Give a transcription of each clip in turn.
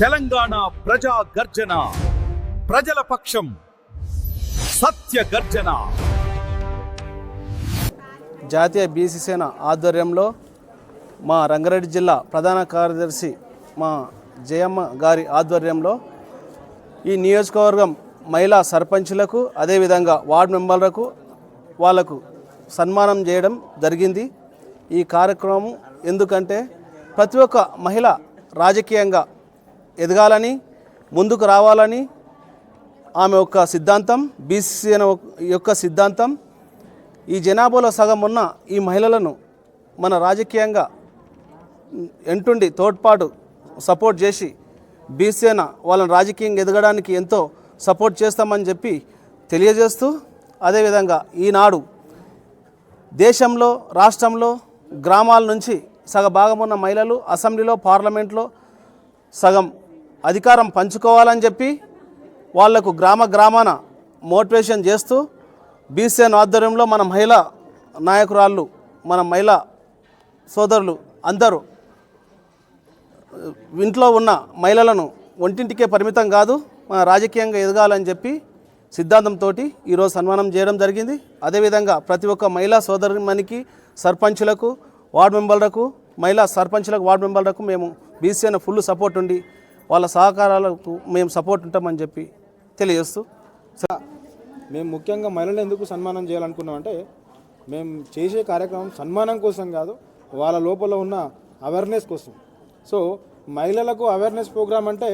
తెలంగాణ ప్రజా గర్జన. ప్రజల పక్షం సత్య గర్జన. జాతీయ బీసీ సేన ఆధ్వర్యంలో మా రంగారెడ్డి జిల్లా ప్రధాన కార్యదర్శి మా జయమ్మ గారి ఆధ్వర్యంలో ఈ నియోజకవర్గం మహిళా సర్పంచులకు అదేవిధంగా వార్డు మెంబర్లకు వాళ్ళకు సన్మానం చేయడం జరిగింది. ఈ కార్యక్రమం ఎందుకంటే ప్రతి ఒక్క మహిళ రాజకీయంగా ఎదగాలని ముందుకు రావాలని ఆమె యొక్క సిద్ధాంతం బీసీ యొక్క సిద్ధాంతం. ఈ జనాభాలో సగం ఉన్న ఈ మహిళలను మన రాజకీయంగా ఎంటుండి తోడ్పాటు సపోర్ట్ చేసి బీసీన వాళ్ళని రాజకీయంగా ఎదగడానికి ఎంతో సపోర్ట్ చేస్తామని చెప్పి తెలియజేస్తూ అదేవిధంగా ఈనాడు దేశంలో రాష్ట్రంలో గ్రామాల నుంచి సగ భాగం ఉన్న మహిళలు అసెంబ్లీలో పార్లమెంట్లో సగం అధికారం పంచుకోవాలని చెప్పి వాళ్ళకు గ్రామ గ్రామాన మోటివేషన్ చేస్తూ బీసీఎన్ ఆధ్వర్యంలో మన మహిళా నాయకురాళ్ళు మన మహిళా సోదరులు అందరూ ఇంట్లో ఉన్న మహిళలను ఒంటింటికే పరిమితం కాదు మన రాజకీయంగా ఎదగాలని చెప్పి సిద్ధాంతంతో ఈరోజు సన్మానం చేయడం జరిగింది. అదేవిధంగా ప్రతి ఒక్క మహిళా సోదరుమణికి సర్పంచులకు వార్డు మెంబర్లకు మహిళా సర్పంచులకు వార్డు మెంబర్లకు మేము బీసీఎన్ ఫుల్ సపోర్ట్ ఉండి వాళ్ళ సహకారాలకు మేము సపోర్ట్ ఉంటామని చెప్పి తెలియజేస్తూ మేము ముఖ్యంగా మహిళలు ఎందుకు సన్మానం చేయాలనుకున్నామంటే మేము చేసే కార్యక్రమం సన్మానం కోసం కాదు వాళ్ళ లోపల ఉన్న అవేర్నెస్ కోసం. సో మహిళలకు అవేర్నెస్ ప్రోగ్రామ్ అంటే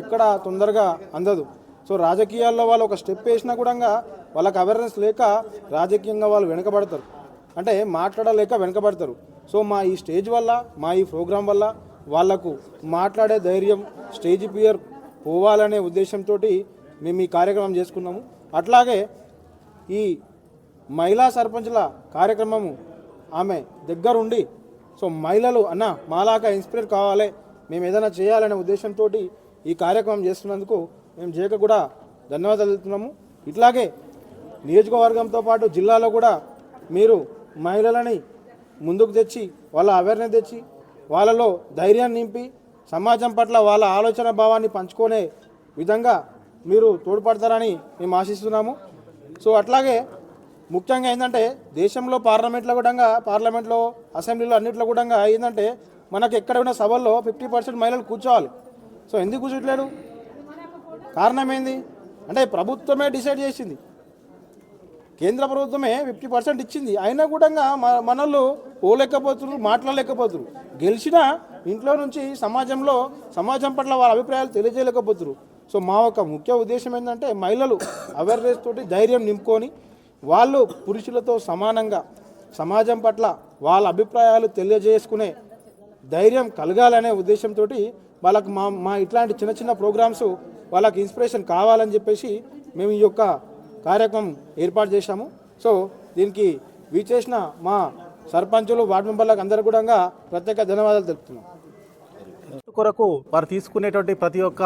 ఎక్కడ తొందరగా అందదు. సో రాజకీయాల్లో వాళ్ళు ఒక స్టెప్ వేసినా కూడా వాళ్ళకి అవేర్నెస్ లేక రాజకీయంగా వాళ్ళు వెనుకబడతారు. అంటే మాట్లాడలేక వెనుకబడతారు. సో మా ఈ స్టేజ్ వల్ల మా ఈ ప్రోగ్రాం వల్ల వాళ్ళకు మాట్లాడే ధైర్యం స్టేజ్ పియర్ పోవాలనే ఉద్దేశంతో మేము ఈ కార్యక్రమం చేసుకున్నాము. అట్లాగే ఈ మహిళా సర్పంచ్ల కార్యక్రమము ఆమె దగ్గరుండి సో మహిళలు అన్న మాలాగా ఇన్స్పైర్ కావాలి మేము ఏదైనా చేయాలనే ఉద్దేశంతో ఈ కార్యక్రమం చేస్తున్నందుకు మేము జేక కూడా ధన్యవాదాలు తెలుపుతున్నాము. ఇట్లాగే నియోజకవర్గంతో పాటు జిల్లాలో కూడా మీరు మహిళలని ముందుకు తెచ్చి వాళ్ళ అవేర్నెస్ తెచ్చి వాళ్ళలో ధైర్యాన్ని నింపి సమాజం పట్ల వాళ్ళ ఆలోచన భావాన్ని పంచుకునే విధంగా మీరు తోడ్పడతారని మేము ఆశిస్తున్నాము. సో అట్లాగే ముఖ్యంగా ఏంటంటే దేశంలో పార్లమెంట్లో కూడా పార్లమెంట్లో అసెంబ్లీలో అన్నింటిలో కూడా ఏంటంటే మనకు ఎక్కడ ఉన్న సభల్లో ఫిఫ్టీ పర్సెంట్ మహిళలు కూర్చోవాలి. సో ఎందుకు కూర్చోట్లేదు? కారణం ఏంది? అంటే ప్రభుత్వమే డిసైడ్ చేసింది. కేంద్ర ప్రభుత్వమే ఫిఫ్టీ పర్సెంట్ ఇచ్చింది. అయినా కూడా మనల్ని పోలేకపోతున్నారు మాట్లాడలేకపోతున్నారు గెలిచినా ఇంట్లో నుంచి సమాజంలో సమాజం పట్ల వాళ్ళ అభిప్రాయాలు తెలియజేయలేకపోతున్నారు సో మా యొక్క ముఖ్య ఉద్దేశం ఏంటంటే మహిళలు అవేర్నెస్ తోటి ధైర్యం నింపుకొని వాళ్ళు పురుషులతో సమానంగా సమాజం పట్ల వాళ్ళ అభిప్రాయాలు తెలియజేసుకునే ధైర్యం కలగాలనే ఉద్దేశంతో వాళ్ళకు మా మా ఇట్లాంటి చిన్న చిన్న ప్రోగ్రామ్స్ వాళ్ళకి ఇన్స్పిరేషన్ కావాలని చెప్పేసి మేము ఈ యొక్క కార్యక్రమం ఏర్పాటు చేశాము. సో దీనికి వీచేసిన మా సర్పంచులు వార్డు మెంబర్లకు అందరూ కూడా ప్రత్యేక ధన్యవాదాలు తెలుపుతున్నాం. కొరకు వారు తీసుకునేటువంటి ప్రతి ఒక్క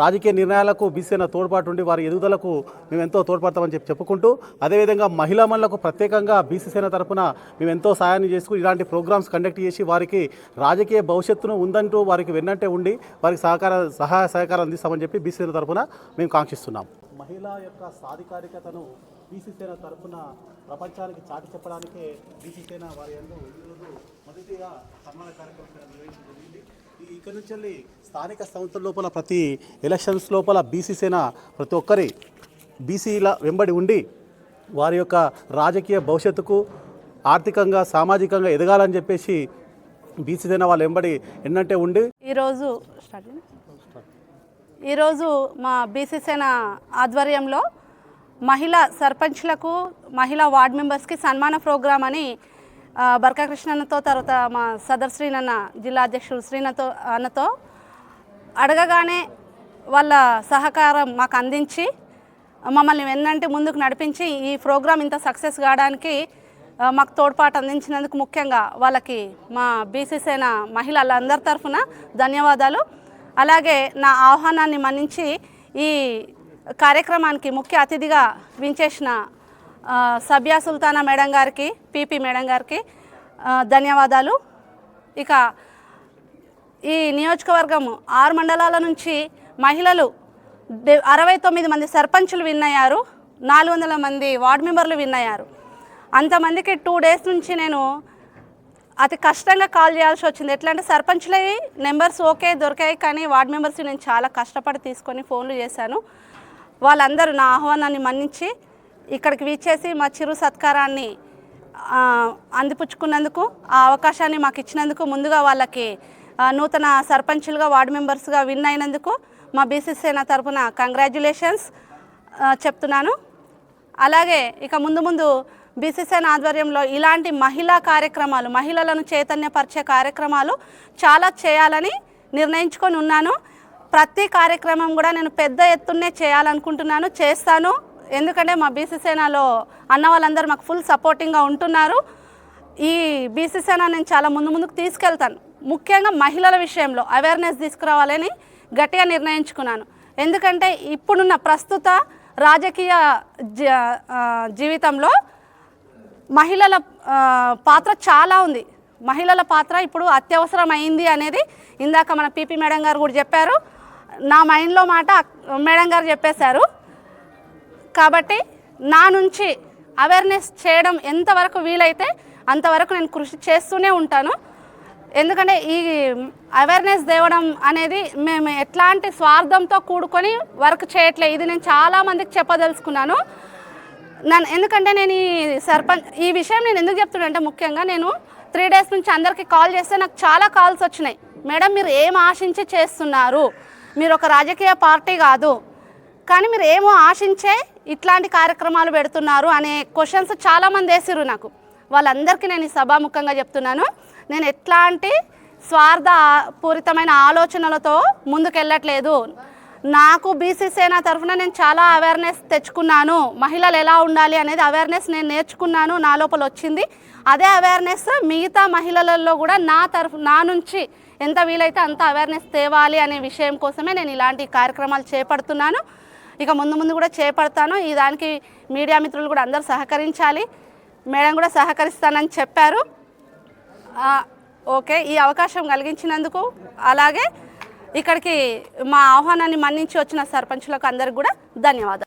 రాజకీయ నిర్ణయాలకు బీసీన తోడ్పాటు ఉండి వారి ఎదుగుదలకు మేము ఎంతో తోడ్పడతామని చెప్పి చెప్పుకుంటూ అదేవిధంగా మహిళా మనులకు ప్రత్యేకంగా బీసీ సేన మేమెంతో మేము ఎంతో సాయాన్ని చేసుకుని ఇలాంటి ప్రోగ్రామ్స్ కండక్ట్ చేసి వారికి రాజకీయ భవిష్యత్తును ఉందంటూ వారికి వెన్నంటే ఉండి వారికి సహకార సహాయ సహకారం అందిస్తామని చెప్పి బీసీ సేన మేము కాంక్షిస్తున్నాం. మహిళ యొక్క సాధికారికతను బీసీ సేన తరఫున ప్రపంచానికి చాటి చెప్పడానికే బీసీ సేన వారి అందరూ ఈరోజు మొదటిగా సన్మాన కార్యక్రమం నిర్వహించడం జరిగింది. ఇక్కడ నుంచి వెళ్ళి స్థానిక సంస్థల లోపల ప్రతి ఎలక్షన్స్ లోపల బీసీ సేన ప్రతి ఒక్కరి బీసీల వెంబడి ఉండి వారి యొక్క రాజకీయ భవిష్యత్తుకు ఆర్థికంగా సామాజికంగా ఎదగాలని చెప్పేసి బీసీ సేన వాళ్ళ వెంబడి ఎన్నంటే ఉండి ఈరోజు ఈరోజు మా బీసీ సేన ఆధ్వర్యంలో మహిళా సర్పంచ్లకు మహిళా వార్డ్ మెంబర్స్కి సన్మాన ప్రోగ్రాం అని ఆ, బర్కా తర్వాత మా సదర్ శ్రీనన్న జిల్లా అధ్యక్షుడు శ్రీనతో అన్నతో అడగగానే వాళ్ళ సహకారం మాకు అందించి మమ్మల్ని వెన్నంటే ముందుకు నడిపించి ఈ ప్రోగ్రాం ఇంత సక్సెస్ కావడానికి మాకు తోడ్పాటు అందించినందుకు ముఖ్యంగా వాళ్ళకి మా బీసీ సేన మహిళలందరి తరఫున ధన్యవాదాలు. అలాగే నా ఆహ్వానాన్ని మన్నించి ఈ కార్యక్రమానికి ముఖ్య అతిథిగా వించేసిన సబియా సుల్తానా మేడం గారికి పీపీ మేడం గారికి ధన్యవాదాలు. ఇక ఈ నియోజకవర్గం ఆరు మండలాల నుంచి మహిళలు అరవై తొమ్మిది మంది సర్పంచులు విన్ అయ్యారు నాలుగు వందల మంది వార్డు మెంబర్లు విన్ అయ్యారు. అంతమందికి టూ డేస్ నుంచి నేను అతి కష్టంగా కాల్ చేయాల్సి వచ్చింది. ఎట్లా అంటే సర్పంచ్లవి నెంబర్స్ ఓకే దొరికాయి కానీ వార్డ్ మెంబర్స్ నేను చాలా కష్టపడి తీసుకొని ఫోన్లు చేశాను. వాళ్ళందరూ నా ఆహ్వానాన్ని మన్నించి ఇక్కడికి వీచేసి మా చిరు సత్కారాన్ని అందిపుచ్చుకున్నందుకు ఆ అవకాశాన్ని మాకు ఇచ్చినందుకు ముందుగా వాళ్ళకి నూతన సర్పంచులుగా వార్డు మెంబర్స్గా విన్ అయినందుకు మా బీసీ సేన తరపున కంగ్రాచ్యులేషన్స్ చెప్తున్నాను. అలాగే ఇక ముందు ముందు బీసీసీఎన్ ఆధ్వర్యంలో ఇలాంటి మహిళా కార్యక్రమాలు మహిళలను చైతన్యపరిచే కార్యక్రమాలు చాలా చేయాలని నిర్ణయించుకొని ఉన్నాను. ప్రతి కార్యక్రమం కూడా నేను పెద్ద ఎత్తున్నే చేయాలనుకుంటున్నాను చేస్తాను. ఎందుకంటే మా బీసీ సేనలో అన్న వాళ్ళందరూ మాకు ఫుల్ సపోర్టింగ్గా ఉంటున్నారు. ఈ బీసీ సేన నేను చాలా ముందు ముందుకు తీసుకెళ్తాను. ముఖ్యంగా మహిళల విషయంలో అవేర్నెస్ తీసుకురావాలని గట్టిగా నిర్ణయించుకున్నాను. ఎందుకంటే ఇప్పుడున్న ప్రస్తుత రాజకీయ జ- జీవితంలో మహిళల పాత్ర చాలా ఉంది. మహిళల పాత్ర ఇప్పుడు అత్యవసరం అయింది అనేది ఇందాక మన పీపీ మేడం గారు కూడా చెప్పారు. నా మైండ్లో మాట మేడం గారు చెప్పేశారు. కాబట్టి నా నుంచి అవేర్నెస్ చేయడం ఎంతవరకు వీలైతే అంతవరకు నేను కృషి చేస్తూనే ఉంటాను. ఎందుకంటే ఈ అవేర్నెస్ తేవడం అనేది మేము ఎట్లాంటి స్వార్థంతో కూడుకొని వర్క్ చేయట్లేదు ఇది నేను చాలామందికి చెప్పదలుచుకున్నాను. నన్ను ఎందుకంటే నేను ఈ సర్పంచ్ ఈ విషయం నేను ఎందుకు చెప్తున్నా అంటే ముఖ్యంగా నేను త్రీ డేస్ నుంచి అందరికీ కాల్ చేస్తే నాకు చాలా కాల్స్ వచ్చినాయి. మేడం మీరు ఏం ఆశించి చేస్తున్నారు? మీరు ఒక రాజకీయ పార్టీ కాదు. కానీ మీరు ఏమో ఆశించే ఇట్లాంటి కార్యక్రమాలు పెడుతున్నారు అనే క్వశ్చన్స్ చాలామంది వేసిర్రు నాకు. వాళ్ళందరికీ నేను ఈ సభాముఖంగా చెప్తున్నాను. నేను ఎట్లాంటి స్వార్థ పూరితమైన ఆలోచనలతో ముందుకెళ్ళట్లేదు. నాకు బీసీ సేన తరఫున నేను చాలా అవేర్నెస్ తెచ్చుకున్నాను. మహిళలు ఎలా ఉండాలి అనేది అవేర్నెస్ నేను నేర్చుకున్నాను. నా లోపల వచ్చింది. అదే అవేర్నెస్ మిగతా మహిళలలో కూడా నా తరఫు నా నుంచి ఎంత వీలైతే అంత అవేర్నెస్ తేవాలి అనే విషయం కోసమే నేను ఇలాంటి కార్యక్రమాలు చేపడుతున్నాను. ఇక ముందు ముందు కూడా చేపడతాను. ఈ దానికి మీడియా మిత్రులు కూడా అందరూ సహకరించాలి. మేడం కూడా సహకరిస్తానని చెప్పారు. ఓకే ఈ అవకాశం కలిగించినందుకు. అలాగే ఇక్కడికి మా ఆహ్వానాన్ని మన్నించి వచ్చిన సర్పంచులకు అందరికి కూడా ధన్యవాదాలు.